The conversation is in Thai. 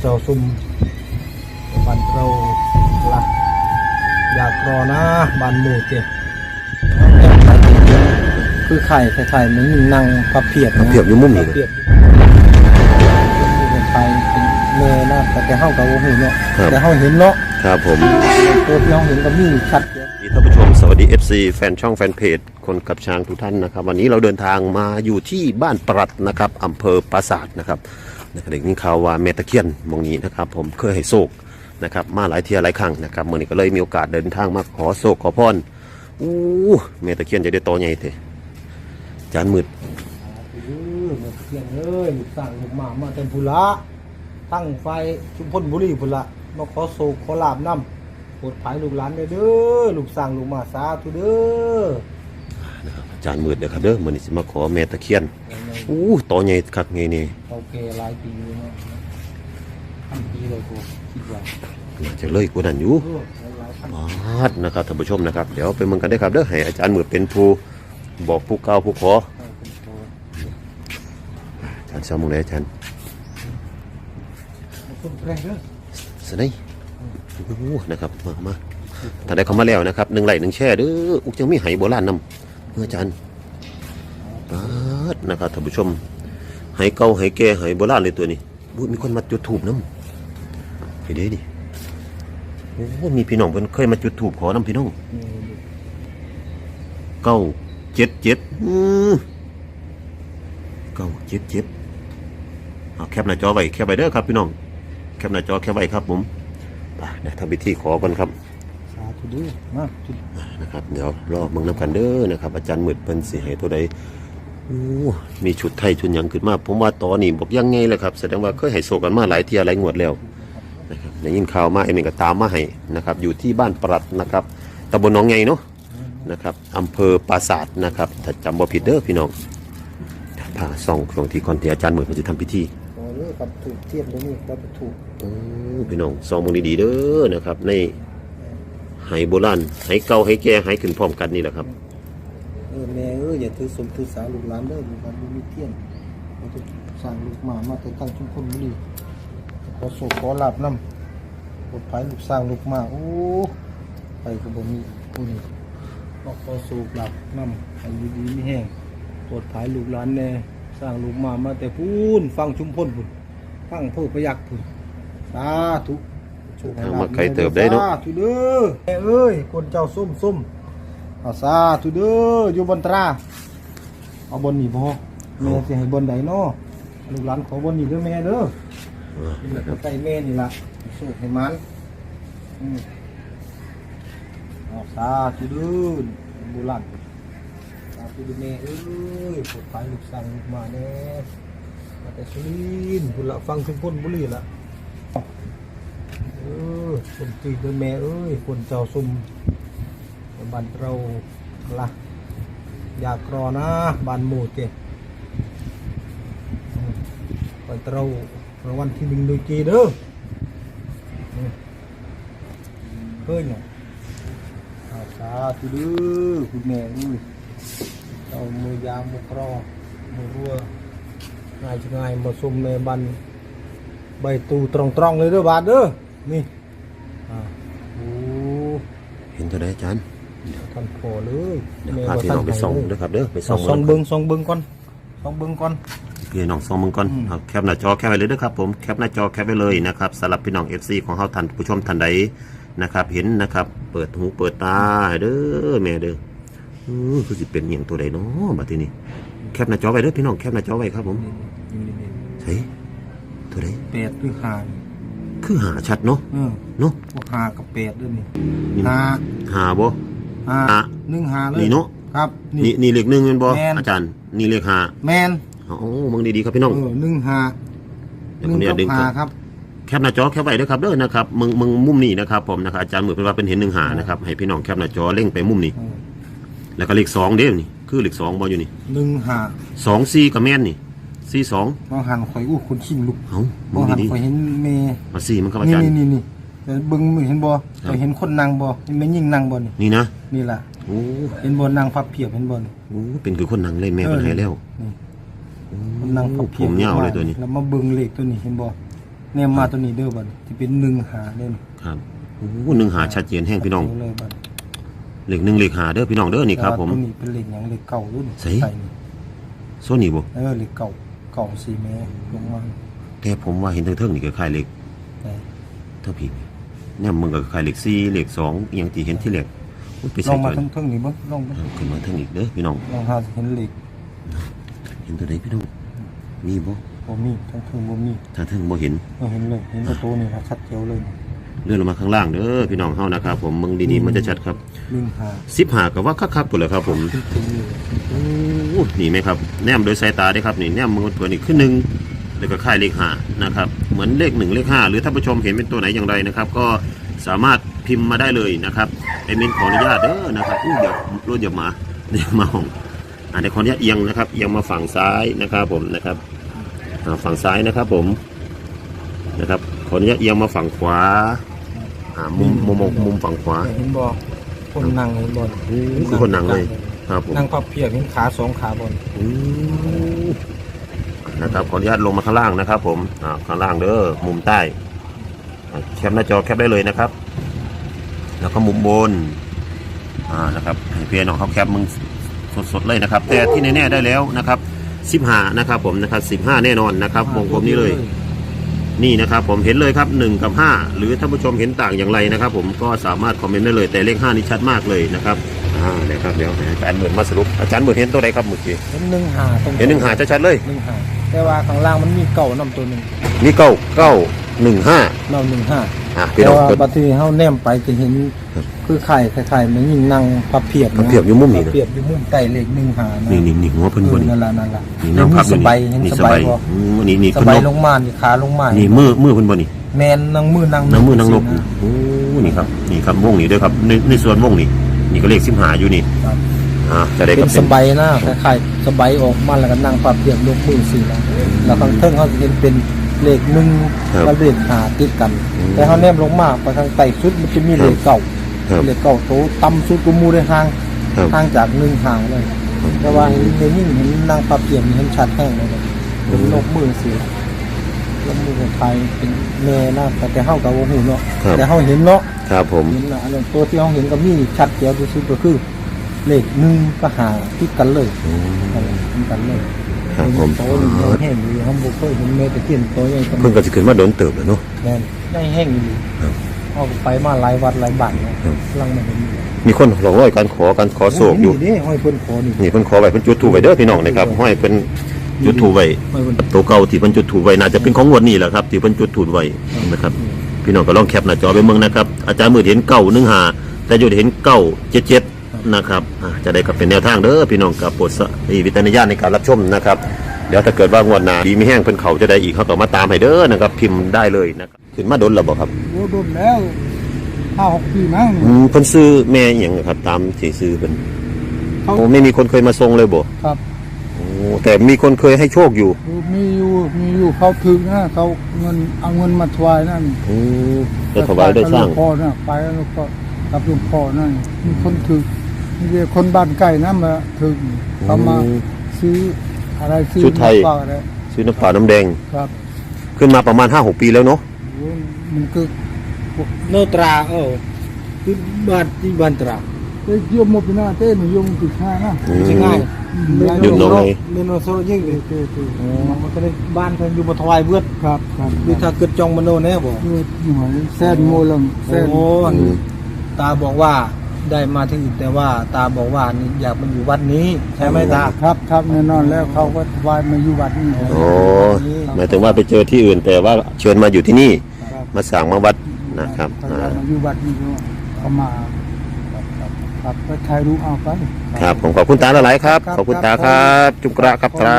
เจ้าซุ่มบ้านเราละอยากรอนะบ้านหมู่เจ็บคือไข่ไข่ไข่เหมือนนั่งพับเพียบนะเพียบอยู่มุมนี้พับเพียบเป็นไข่เป็นเมย์นะแต่แต่เฮากับโอ้โหเนาะแต่เฮาเห็นเนาะครับผมตัวที่เฮาเห็นก็มีชัดเจนท่านผู้ชมสวัสดี FC แฟนช่องแฟนเพจคนกับช้างทุกท่านนะครับ วันนี้เราเดินทางมาอยู่ที่บ้านปรัดนะครับอำเภอปราสาทนะครับ นะครับเด็กนี่ข่าวว่าแม่ตะเคียนมองนี้นะครับ ผมเคยให้โศกนะครับมาหลายเที่ยหลายครั้งนะครับเมื่อนี้ก็เลยมีโอกาสเดินทางมาขอโศกขอพรอู้แม่ตะเคียนจะได้โตใหญ่เถอะจานมืดเออมาเที่ยงเอ้ยลูกสร้างลูกหมามาเต็มพุละตั้งไฟชุมพลบุรีพุละมาขอโศกขอลาบน้ำปวดภายลูกหลานเด้อเด้อลูกสร้างลูกหมาสาธุเด้อ จารย์มืดเด้อครับเด้อมื่อนี้สิมาขอแม่ตะเคียนอู้โตใหญ่คักไงนี่โอเคหลายปีอยู่เนาะพันปีเลยกูคิดว่าน่าจะเลยกว่านั้นอยู่เออหลายพันบาดนะครับท่านผู้ชมนะครับ เดี๋ยวไปเมืองกันได้อครับเด้อให้อาจารย์มืดเป็นผู้บอกผู้เก่าผู้ขอเออเป็นโตอาจารย์ชอบมึงเลยอาจารย์คนแรงเด้อสนายโอ้โหนะครับมามาถ้าได้เข้ามาแล้วนะครับหนึ่งไหลหนึ่งแช่เด้ออุกจังมีไหโบราณนำ เมื่ออาจารย์ปาดนะครับท่านผู้ชมไหเก่าไหแก่ไหโบราณเลยตัวนี้บุมีคนมาจุดถูบน้ำเห็นด้ดิโอ้มีพี่น้องเพิ่นเคยมาจุดถูบขอน้ำพี่น้องเก้าเจ็ดเจ็ดเก้าเจ็ดเจ็ดเอาแคปหน้าจอไว้แคปไว้เด้อครับพี่น้อง แคปหน้าจอแคปไว้ครับผมไปเดี๋ยวทำพิธีขอกันครับ ด้อมาจุดนะครับเดี๋ยวรอเมืองน้ำกันเด้อนะครับ อาจารย์มืดเป็นสิให้ตัวใดโอ้มีชุดไทยชุดหยังขึ้นมาผมว่าตอนนี้บอกยังไงเลยครับแสดงว่าเคยให้โศกกันมาหลายเที่ยหลายงวดแล้วนะครับได้ยินข่าวมาเอ็มเองก็ตามมาให้นะครับ อยู่ที่บ้านปรัดนะครับตำบลหนองไงเนาะนะครับอำเภอปราสาทนะครับถ้าจำบ่ผิดเด้อพี่น้องพาส่องช่วงที่ก่อนที่อาจารย์มืดมันจะทำพิธีโอ้ยกับถูกเทียบตรงนี้กับถูกโอ้พี่น้องส่องมึงดีๆเด้อนะครับใน ไหโบราณไหเก่าไหแก่ไหขึ้นพร้อมกันนี่แหละครับ เออแม่เอออย่าถือสมถือสาลูกหลานเด้อลูกหลานบ่มีเทียนเราจะสร้างลูกหมามาแต่ตั้งชุมพลบุรีขอโศกขอลาบน้ำปวดภายลูกสร้างลูกหมาโอ้ไปก็บ่มีผู้นี้ก็ขอโศกลาบน้ำให้อยู่ดีไม่แห้งปวดภายลูกหลานแน่สร้างลูกหมามาแต่พูนฟังชุมพลพุ่นฟังเพื่อประยักษ์พุ่นสาธุ มาไกลเติบได้เนาะสาธุเด้อแม่เอ้ยคนเจ้าส้มส้มอาสาธุเด้ออยู่บนตราเอาบนนี่บ่แม่สิให้บนใดเนาะลูกหลานขอบนนี่เด้อแม่เด้อเป็นแบบใกล้แม่นี่ล่ะสู้ให้มันอืมเอาสาธุเด้อบุรันสาธุเด้อแม่เอ้ยปลดภัยลูกสั่งลูกมาแน่มาแต่สุรินทร์พุ่นละฟังชุมพลบุรีละเออ คนตีด้อแม่เอ้ยคนเจ้าซุ่มบ้านเราละอยากรอนะบ้านหมูเจ็บอืมบ้านเรารางวัลที่หนึ่งโดยกีเด้อเฮ้ยเนี่ยสาธุเด้อคุณแม่เอ้ยเอามือยามมือครอมือรัวง่ายจะง่ายมาซุ่มในบ้านใบตูตรองๆเลยเด้อบาทเด้อนี่ เห็นเท่าไรอาจารย์ท่านพอเลยเดี๋ยวพาพี่น้องไปส่องเด้อครับเด้อไปส่ส่อองงส่องเบิ้งส่องเบิ้งก่อนส่องเบิ้งก่อนพี่น้องส่องมึงก่อนอืมเอาแคปหน้าจอแคปไว้เลยเด้อครับผมแคปหน้าจอแคปไว้เลยนะครับสำหรับพี่น้อง FC ของเฮาท่านผู้ชมท่านใดนะครับเห็นนะครับเปิดหูเปิดตาให้เด้อแม่เด้ออือคือสิเป็นอหย่างตัวใดเนาะบัดทีนี้แคปหน้าจอไว้เด้อพี่น้องแคปหน้าจอไว้ครับผมใช่ตัวใดแปดหรือห้า คือหาชัดเนาะเออเนาะพวกห้ากับแปดด้วยนี่นี่ห้าหาบ่ห้าห้าหนึ่งห้าเลยนี่เนาะครับ นี่นี่เลขหนึ่งเป็นบ่แม่น อาจารย์ นี่เลขหาแมนโอ้มึงดีๆครับพี่น้องเออหนึ่งห้าเดี๋หยวนึ่ผงมเนี่ยกับดึงห้าก่อนครับ แคปหน้าจอแคปไว้เด้อครับเด้อนะครับมึงมึงมุมนี้นะครับผมนะครับอาจารย์เหมือนเป็นว่าเป็นเห็นหนึ่งหานะครับให้พี่น้องแคปหน้าจอเล่งไปมุมนี้ เออแล้วก็เลขสองเด้อนี่คือเลขสองบออยู่นี่หนึ่งห้าสองสี่กับแม่นนี่ สี่สองมองหันข่อยอู้คนชิมลุกเอ้ามองหันดีข่อยเห็นเมย์ๆมาสี่มันครับอานี่จารย์ นี่นี่นี่เดี๋ยวเบิ้งมือเห็นบ่ข่อยเห็นคนนางบ่เห็นแม่ยิ่งนางบ่นี่นี่นะนี่ล่ะโอ้เห็นบ่นางพับเพียบเห็นบ่นี่โหเป็นคือคนนั่งเล่นแม่คนให้แล้วนี่คนนางพับเพีผมยาวเลยตัวนี้แล้วมาเบิ้งเลขตัวนี้เห็นบ่แนมมาตัวนี้เด้อบัดที่เป็นหนึ่งหาเด้อครับโอ้หนึ่งหาชัดเจนแห้งพี่น้องเาเลยบัดเหล็กหนึ่งเหล็กหาเด้อพี่น้องเด้อนี่ครับ ผมตัวนี้เป็นเหล็กหยังเหล็กเก่ารุ่นใส่ใส่ นี่โซนี่บ่เออเหล็กเก่า เก่าสี่เมตรลงมาแต่ผมว่าเห็นเทิงๆนี่ก็คล้ายเหล็กไหนเท่าพี่เนี่ยมึงก็คล้ายเหล็ก4เหล็ก2อหย่างที่เห็นที่เหล็กอุ๊ยไปลใส่องมาก่อนทั้งเทิงนี่เบิ่งลองเบิ่งขึ้นมาเทิงอีกเด้อพี่น้องลองหาเห็นเหล็กเห็นตัวใดพี่น้องมีบ่บ่มีทั้งเทิงบ่มีถ้าเทิงบ่เห็นบ่เห็นเลยเห็นแต่ตัวนี้ครับชัดเจียวเลย เลื่อนลงมาข้างล่างเด้อพี่น้องเฮานะครับผมมึงดีๆมันจะชัดครับหนึ่งหาสิบหากับว่าคักๆตัวเลยครับผมขึ้นถึงเลยโอ้นี่ไหมครับแนมโดยสายตาได้ครับนี่แนมมือตัวนี้ขึ้นหนึ่งแล้วก็ค่ายเลขห้านะครับเหมือนเลขหนึ่งเลขห้าหรือท่านผู้ชมเห็นเป็นตัวไหนอย่างไรนะครับ ก็สามารถพิมพ์มาได้เลยนะครับไอมินขออนุญาตเด้อนะครับอู้เดี๋ยวรถเดี๋ยวมาเดี๋ยวมาห้องอ่าเดี๋ยวขออนุญาตเอียงนะครับเอียงมาฝั่งซ้ายนะครับผมนะครับอ่าฝั่งซ้ายนะครับผมนะครับข ออนุญาตเอียงมาฝั่งขวาอ่ามุมมุมมุมมุมฝั่งขวา เห็นบ่คนนั่งเห็นบ่อู้คือคนนั่งเลย ครับผมนั่งพับเพียบเห็นขาสองขาบนอืมนะครับขออนุญาตลงมาข้างล่างนะครับ ผมอ่าข้างล่างเด้อมุมใต้อ่าแคปหน้าจอแคปได้เลยนะครับ แล้วก็มุมบนอ่านะครับให้เพียน้องเขาแคปมึงสดๆเลยนะครับ แต่ที่แน่ๆได้แล้วนะครับสิบห้านะครับ ผมนะครับสิบห้าแน่นอนนะครับวงกลมนี้เลย นี่นะครับผมเห็นเลยครับ 1 กับ 5 หรือท่านผู้ชมเห็นต่างอย่างไรนะครับ ผมก็สามารถคอมเมนต์ได้เลยแต่เลข 5 นี่ชัดมากเลยนะครับอ่านะครับเดี๋ยวให้อาจารย์เหมือนมาสรุปอาจารย์เหมือนเห็นตัวใดครับเมื่อกี้เห็นหนึ่งหาตรงเห็นหนึ่งหาชัดๆเลยหนึ่งหาแต่ว่าข้างล่างมันมีเก่านำตัวหนึ่งนี่เก้าเก้า หนึ่งห้าเราหนึ่งห้าอะพี่แต่น้องว่าเกิดบัดทีเฮาแนมไปจะเห็น คือไข่ไข่ๆมันยิ่งนั่งพับเพียบพับเพียบอยู่มุมนี้นะ พับเพียบอยู่มุมใต้เลขหนึ่งหานะนี่นี่นี่หัวเพิ่นเอบ่อนี่นั่นล่ะนั่นล่ะนี่น้ำพับอสยู่บายนี่เห็นนี่สสบาบายยบ่อืมนี่นี่สเพิ่นบายนลกงมานี่ขาลงมานี่มือมือเพิ่นบ่นี่แมนนั่งมือนั่งน้ำมือนั่งนกสิะ โอ้นี่ครับนี่ครับวงนี้ด้วยครับในในส่วนวงนี้นี่ก็เลขสิบหาอยู่นี่ครับ อ่าจะได้เป็กับนเป็สนบายนะคล้ายๆสบายออกมาแล้วก็นั่งพับเพียบยกมือสี่นะแล้วข้างเทิงเขาจะเห็นเป็น เลขหนึ่งกับเลขหาติดกันแต่เขาแนมลงมาไปทางใต้สุดมันจะมีเลขเก่าครับเลขเก่าโตต่ำสุดก็มูได้ห่างครับห่างจากหนึ่งห่างเลยแต่ว่าเห็นเห็นยิ่งเห็นนางปรับเปลี่ยนเห็นชัดแห้งเลยนะเป็นนกมือสีนกมือคล้ายๆเป็นแม่นะแต่แต่เฮากับวหูเนาะครับแต่เฮาเห็นเนาะ ครับผม เห็นนะอันนั้นตัวที่เฮาเห็นก็มีชัดเจนที่สุดก็คือ เลขหนึ่งก็หาติดกันเลยอืมนั่นแหละติดกันเลย ครับผมโตนี่ใหญ่แห้งอยู่เฮาบ่เคยเห็นแม่ตะเคียนโตใหญ่เพิ่นก็สิขึ้นมาโดนเติบแล้วเนาะแม่นใหญ่แห้งอยู่ครับเอาไปมาหลายวัดหลายบ้านเนาะครับลังมาเห็นอยู่มีคนหลงร้อยการขอการขอโศกอยู่ นี่ห้อยเพิ่นขอนี่ นี่เพิ่นขอไว้เพิ่นจุดถูกไว้เด้อพี่น้องนะครับห้อยเพิ่นจุดถูกไว้ห้อยเพิ่น ตัวเก่าที่เพิ่นจุดถูกไว้น่าจะเป็นของงวดนี้แหละครับที่เพิ่นจุดถูกไว้นะครับ พี่น้องก็ลองแคปหน้าจอไปเมืองนะครับ อาจารย์มือเห็นเก้าหนึ่งหาแต่อยู่เห็นเก้าเจ็ดเจ็ด นะครับอ่าจะได้กับเป็นแนวทางเด้อพี่น้องกับโปรดสมีวิจารณญาณในการรับชมนะครับ เดี๋ยวถ้าเกิดว่างวดหน้าดีมีแห้งเพิ่นเขาจะได้อีกเขาต่อมาตามให้เด้อนะครับ พิมพ์ได้เลยนะครับขึ้นมาดนแล้วบ่ครับโอ้โดนแล้วห้าหกปีมั้งอืมเพิ่นซื้อแม่อหย่างครับ ตามที่ซื้อเพิ่นเขาโอ้ไม่มีคนเคยมาทรงเลยบ่ครับโอ้แต่มีคนเคยให้โชคอยู่ มีอยู่มีอยู่เขาถึงนะเขาเงินเอาเงินมาถวายนั่นอืมได้ถวายได้สร้างไปกับหลวพ่อนะไปแล้วก็กับหลวงพ่อนั่นมีคนถึง มีแต่คนบ้านใกล้นะมาถึงเขามาอืมซื้ออะไรซื้อชุดไทยฝากอะไรซื้อน้ำเปล่าน้ำแดง ครับขึ้นมาประมาณ5-6ปีแล้วเนาะโอ้ยมันคือโนตราเออที่บ้านที่บ้านตราเต้ยมโมปินาเต้หนูยมติดห้านะอืมใช่ง่ายหยุดลงเลยเมนโนโซยิ่งเลยเต้เต้โอ้มันก็เลยบ้านเพิ่นอยู่บ่ถวายเบือดครับครับดูถ้าเกิดจองมโนแน่บ่เต้หน่วยแซนโมลังแซนโอ้อืม ตาบอกว่า ได้มาที่อื่นแต่ว่าตาบอกว่านี่อยากมาอยู่วัดนี้ ใช่ไหมตาครับครับแน่นอนแล้วเขาก็ถวายมาอยู่วัดนี่โอ้หมายถึงว่าไปเจอที่อื่น แต่ว่าเชิญมาอยู่ที่นี่ครับมาสั่งมาวัดนะครับเขาอ่าจะมาอยู่วัดนี่เขามาครับไปถ่ายรูปเอาไปครับผมขอบคุณตาหลายๆครับ ขอบคุณตาครับ จุกระครับตา